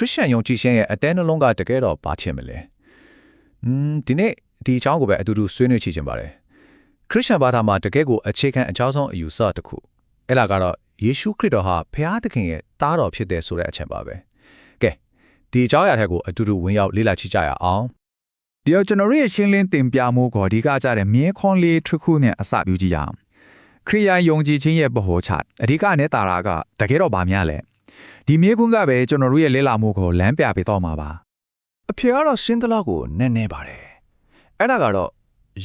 ရစ်ယာန်ယုံကြည်ခြင်းရဲ့အတဲနှလုံးကတကယ်တော့ဘာချင်မလဲ။อืมဒီနေ့ဒီအကြောင်းကိုပဲအတူတူဆွေးနွေးချင်ချင်ပါတယ်။ခရစ်ယာန်ဘာသာမှာတကယ်ကိုအခြေခံအကြောင်းဆုံးအယူဆတစ်ခုအဲ့ဒါကတော့ယေရှုခရစ်တော်ဟာဖျားသခင်ရဲ့သားတော်ဖြစ်တယ်ဆိုတဲ့အချက်ပါပဲ။ကဲဒီအကြောင်းအရာတွေကိုအတူတူဝင်ရောက်လေ့လာကြည့်ကြရအောင်ဒီတော့ကျွန်တော်တို့ရဲ့ရှင်းလင်းတင်ပြမှုကိုအဓိကကြတဲ့မြင်းခွန်လေးတစ်ခုနဲ့အစပြုကြည့်ရအောင်ခရိယာယုံကြည်ခြင်းရဲ့ဗဟောချအဓိကနဲ့တာရာကတကယ်တော့ဗာများလဲ ဒီမြင်းခွန်းကပဲကျွန်တော်တို့ရဲ့လေ့လာမှုကိုလမ်းပြပေးတော့မှာပါအဖေကတော့ရှင်းသလောက်ကိုနည်းနည်းပါတယ်အဲ့ဒါကတော့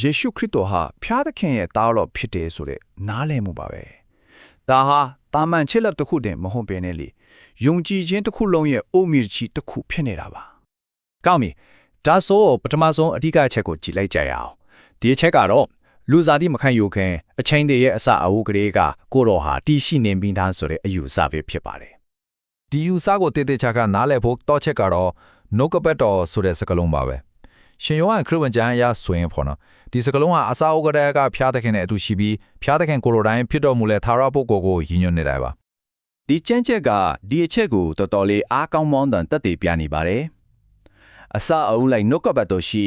ယေရှုခရစ်တော်ဟာဖျားသခင်ရဲ့သားတော်ဖြစ်တယ်ဆိုတဲ့နားလည်မှုပါပဲဒါဟာတာမန်ချစ်လက်တစ်ခုတည်းမဟုတ်ပင်နဲ့လေယုံကြည်ခြင်းတစ်ခုလုံးရဲ့အိုမီချီတစ်ခုဖြစ်နေတာပါ။ကောင်းပြီ။ဒါဆိုပထမဆုံးအဓိကအချက်ကိုကြည့်လိုက်ကြရအောင်။ဒီအချက်ကတော့လူစားတိမခံယူခင်အချင်းတွေရဲ့အစအဝုကလေးကကိုတော်ဟာတီရှိနေပြီးသားဆိုတဲ့အယူဆပဲဖြစ်ပါတယ် ဒီယူဆကိုတည်တည်ချာချာနားလည်ဖို့တော့ချက်ကတော့နှုတ်ကပတ်တော်ဆိုတဲ့စကားလုံးပါပဲရှင်ယောဟန်ခရစ်ဝင်ကျမ်းအရဆိုရင်ပေါ့နော်ဒီစကားလုံးဟာအစာအုပ်ကလေးကဖျားသခင်နဲ့အတူရှိပြီးဖျားသခင်ကိုလိုတိုင်းဖြစ်တော်မူလဲသာရပုဂ္ဂိုလ်ကိုရည်ညွှန်းနေတာပါဒီကျမ်းချက်ကဒီအချက်ကိုတော်တော်လေးအားကောင်းမောင်းတန်တက်တည်ပြနေပါတယ်အစအုပ်လိုက်နှုတ်ကပတ်တော်ရှိ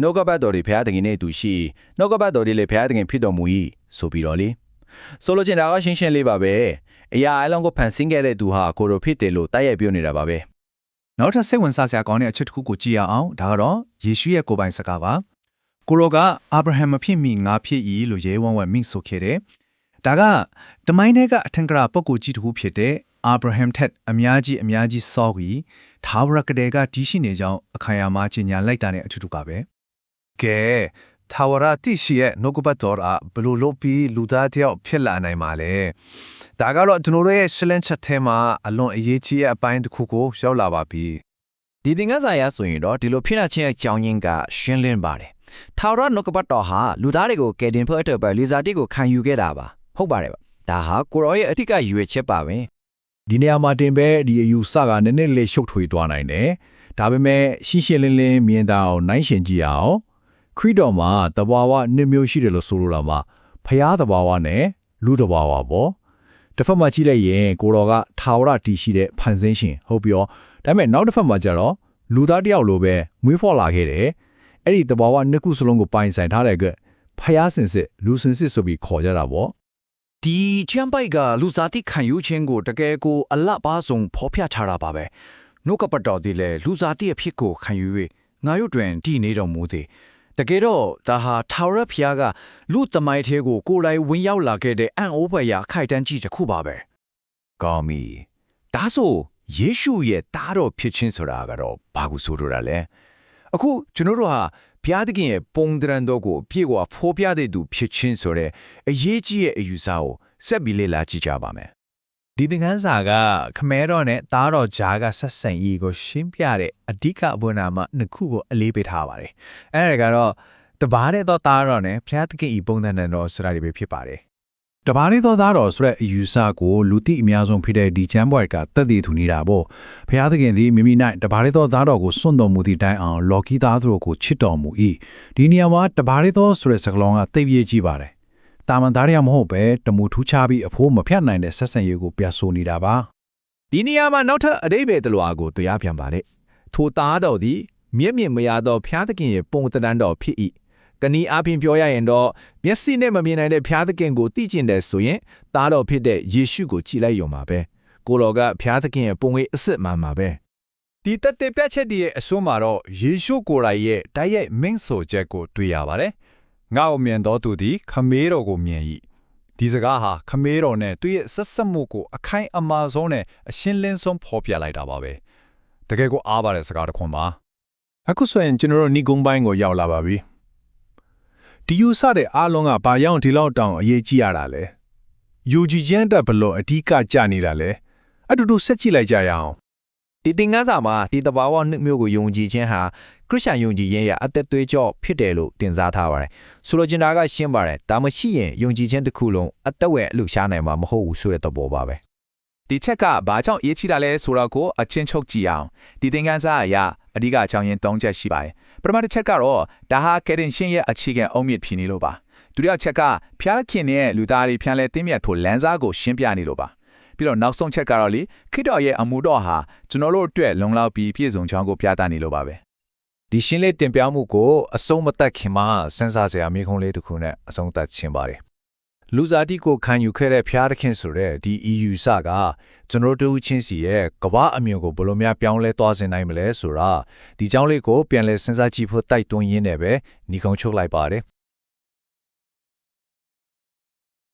နှုတ်ကပတ်တော်တွေဘုရားသခင်နဲ့အတူရှိနှုတ်ကပတ်တော်တွေလည်းဘုရားသခင်ဖြစ်တော်မူ၏ဆိုပြီးတော့လေဆိုလိုချင်တာကရှင်းရှင်းလေးပါပဲ အရာအလုံးကိုဖန်ဆင်းခဲ့တဲ့သူဟာကိုရိုဖြစ်တယ်လို့တိုက်ရိုက်ပြောနေတာပါပဲနောက်ထပ်စိတ်ဝင်စားစရာကောင်းတဲ့အချက်တစ်ခုကိုကြည့်ရအောင်ဒါကတော့ယေရှုရဲ့ကိုယ်ပိုင်စကားပါကိုရောကအာဗြဟံမဖြစ်မီငါဖြစ်၏လို့ရဲဝံ့ဝံ့မိန့်ဆိုခဲ့တယ်ဒါကတမိုင်းထဲကအထင်ကရပုဂ္ဂိုလ်ကြီးတစ်ခုဖြစ်တဲ့အာဗြဟံထက်အများကြီးအများကြီးစောပြီးသာဝရကတဲ့ကတည်ရှိနေကြောင်းအခါရမှာကြီးညာလိုက်တာနဲ့အထူးတူကပဲကဲ ထာဝရတိရှိရဲ့နှုတ်ကပတ်တော်အဘယ်လိုလုပ်ပြီးလူသားတယောက်ဖြစ်လာနိုင်မှာလဲဒါကတော့ကျွန်တော်တို့ရဲ့ရှလန်းချက်ထဲမှာအလွန်အရေးကြီးတဲ့အပိုင်းတစ်ခုကိုရောက်လာပါပြီဒီသင်္ကန်းစာရဆိုရင်တော့ဒီလိုဖြစ်လာခြင်းရဲ့အကြောင်းရင်းကရှင်းလင်းပါတယ်။ထာဝရနှုတ်ကပတ်တော်ဟာလူသားတွေကိုကယ်တင်ဖို့အတွက်ပဲလီဇာတိကိုခံယူခဲ့တာပါ။ဟုတ်ပါတယ်ဗျ။ဒါဟာကိုရောရဲ့အထက်ကရွေချက်ပါပဲဒီနေရာမှာတင်ပဲဒီအယူဆကနည်းနည်းလေးရှုပ်ထွေးသွားနိုင်တယ်။ဒါပေမဲ့ရှင်းရှင်းလင်းလင်းမြင်တာအောင်နိုင်ရှင်ကြည့်ရအောင်။ ခရစ်တော်မှာတဘာဝနှစ်မျိုးရှိတယ်လို့ဆိုလိုတာမှာဖျားတဘာဝနဲ့လူတဘာဝပေါ့။တစ်ဖက်မှာကြည့်လိုက်ရင်ကိုတော်ကထာဝရတည်ရှိတဲ့ဖန်ဆင်းရှင်ဟုတ်ပြီးတော့ဒါပေမဲ့နောက်တစ်ဖက်မှာကျတော့လူသားတစ်ယောက်လိုပဲမွေးဖော်လာခဲ့တယ်။အဲ့ဒီတဘာဝနှစ်ခုစလုံးကိုပိုင်ဆိုင်ထားတဲ့ကဖျားစင်စစ်လူစင်စစ်ဆိုပြီးခေါ်ကြတာပေါ့။ဒီချမ်းပိုက်ကလူစားတိခံယူခြင်းကိုတကယ်ကိုအလတ်ပါဆုံးဖော်ပြထားတာပါပဲနှုတ်ကပတ်တော်ဒီလေလူစားတိအဖြစ်ကိုခံယူ၍ငါတို့တွင်တည်နေတော်မူသည် တကယ်တော့ဒါဟာထာဝရဘုရားကလူသမိုင်းသေးကိုကိုယ်တိုင်ဝင်ရောက်လာခဲ့တဲ့အံ့ဩဖွယ်ရာခိုက်တန်းကြီးတစ်ခုပါပဲကောင်းပြီဒါဆိုယေရှုရဲ့တားတော်ဖြစ်ခြင်းဆိုတာကတော့ဘာကိုဆိုလိုတာလဲအခုကျွန်တော်တို့ဟာဘုရားသခင်ရဲ့ပုံတရံတော်ကိုအပြည့်အဝဖော်ပြတဲ့သူဖြစ်ခြင်းဆိုတဲ့အရေးကြီးရဲ့အယူဆကိုဆက်ပြီးလေ့လာကြည့်ကြပါမယ် ဒီသင်ခန်းစာကခမဲတော်နဲ့သားတော်ဂျာကဆက်ဆံရေးကိုရှင်းပြတဲ့အဓိကအပွင့်နာမှာနှစ်ခုကိုအလေးပေးထားပါတယ်။အဲဒါကတော့တဘာတဲ့သောသားတော်နဲ့ဘုရားသခင်ဤပုံသဏ္ဍာန်တော်ဆိုတာတွေပဲဖြစ်ပါတယ်။တဘာတဲ့သောသားတော်ဆိုတဲ့အယူဆကိုလူသိအများဆုံးဖြစ်တဲ့ဒီချမ်းဘွိုက်ကတက်တည်ထူနေတာပေါ့။ဘုရားသခင်သည်မိမိ၌တဘာတဲ့သောသားတော်ကိုစွန့်တော်မူသည့်တိုင်အောင်လော်ကီသားတို့ကိုချစ်တော်မူ၏။ဒီနေရာမှာတဘာတဲ့သောဆိုတဲ့စကားလုံးကသိပ်ရေးကြီးပါတယ်။ တာမန်သားရမဟုတ်ပဲတမူထူးခြားပြီးအဖိုးမဖြတ်နိုင်တဲ့ဆက်ဆံရေးကိုပြဆိုနေတာပါဒီနေရာမှာနောက်ထပ်အတိတ်ပဲတလွာကိုတရားပြန်ပါလေထိုသားတော်သည်မျက်မြင်မရသောဖျားသခင်ရဲ့ပုံတန်တော်ဖြစ်၏တနည်းအားဖြင့်ပြောရရင်တော့မျက်စိနဲ့မမြင်နိုင်တဲ့ဖျားသခင်ကိုသိကျင်တယ်ဆိုရင်သားတော်ဖြစ်တဲ့ယေရှုကိုကြည်လိုက်ရုံပါပဲကိုတော်ကဖျားသခင်ရဲ့ပုံရိပ်အစ်စ်မှန်ပါပဲဒီတသက်ပြတ်ချက်တည်းရဲ့အစွန်းမှာတော့ယေရှုကိုယ်တိုင်ရဲ့တိုက်ရိုက်မင်းဆိုချက်ကိုတွေ့ရပါတယ် ငါ့ကိုမြင်တော်သူသည် ခမေးတော်ကိုမြင်၏ဒီစကားဟာခမေးတော်နဲ့သူ့ရဲ့ဆက်ဆက်မှုကိုအခိုင်အမာဆုံးနဲ့အရှင်းလင်းဆုံးဖော်ပြလိုက်တာပါပဲတကယ်ကိုအားပါတဲ့စကားတစ်ခွန်းပါအခုဆိုရင်ကျွန်တော်တို့ဏီကုန်းပိုင်းကိုရောက်လာပါပြီဒီယူဆတဲ့အားလုံးကဘာကြောင့်ဒီလောက်တောင်အရေးကြီးရတာလဲယူကြည်ခြင်းတက်ဘလို့အဓိကကြနေတာလဲအတူတူဆက်ကြည့်လိုက်ကြရအောင်ဒီသင်္ကန်းစာမှာဒီတဘာဝနှစ်မျိုးကိုယုံကြည်ခြင်းဟာ ခရစ်ယာန်ယုံကြည်ခြင်းရဲ့အသက်သွေးကြောဖြစ်တယ်လို့တင်စားထားပါတယ်။ဆိုလိုချင်တာကရှင်းပါတယ်။ဒါမရှိရင်ယုံကြည်ခြင်းတစ်ခုလုံးအသက်ဝဲအလှရှားနိုင်မှာမဟုတ်ဘူးဆိုတဲ့သဘောပါပဲ။ဒီချက်ကဘာကြောင့်အရေးကြီးတာလဲဆိုတော့ကိုအချင်းချုပ်ကြည့်အောင်ဒီသင်ခန်းစာအရအဓိကအကြောင်းရင်း၃ချက်ရှိပါတယ်ပထမတစ်ချက်ကတော့ဒါဟာကယ်တင်ရှင်ရဲ့အခြေခံအုံမြင့်ဖြစ်နေလို့ပါဒုတိယချက်ကဖျားခင်နဲ့လူသားတွေဖြန်းလဲတင်းမြတ်ထိုလမ်းစားကိုရှင်းပြနေလို့ပါပြီးတော့နောက်ဆုံးချက်ကတော့လေခိတော်ရဲ့အမှုတော်ဟာကျွန်တော်တို့အတွက်လုံလောက်ပြီးပြည့်စုံချောင်းကိုပြသနေလို့ပါပဲ ဒီရှင်းလေးတင်ပြမှုကိုအဆုံးမသက်ခင်မှာစဉ်းစားစရာမိခုံးလေးတစ်ခုနဲ့အဆုံးသတ်ခြင်းပါတယ်လူစားတိကိုခံယူခဲ့တဲ့ဖျားသခင်ဆိုတဲ့ဒီ EU စကကျွန်တော်တို့ချင်းစီရဲ့ကမ္ဘာအမြင်ကိုဘယ်လိုများပြောင်းလဲသွားစေနိုင်မလဲဆိုတာဒီကြောင်းလေးကိုပြန်လဲစဉ်းစားကြည့်ဖို့တိုက်တွန်းရင်းနဲ့ပဲညီကုံချုပ်လိုက်ပါတယ်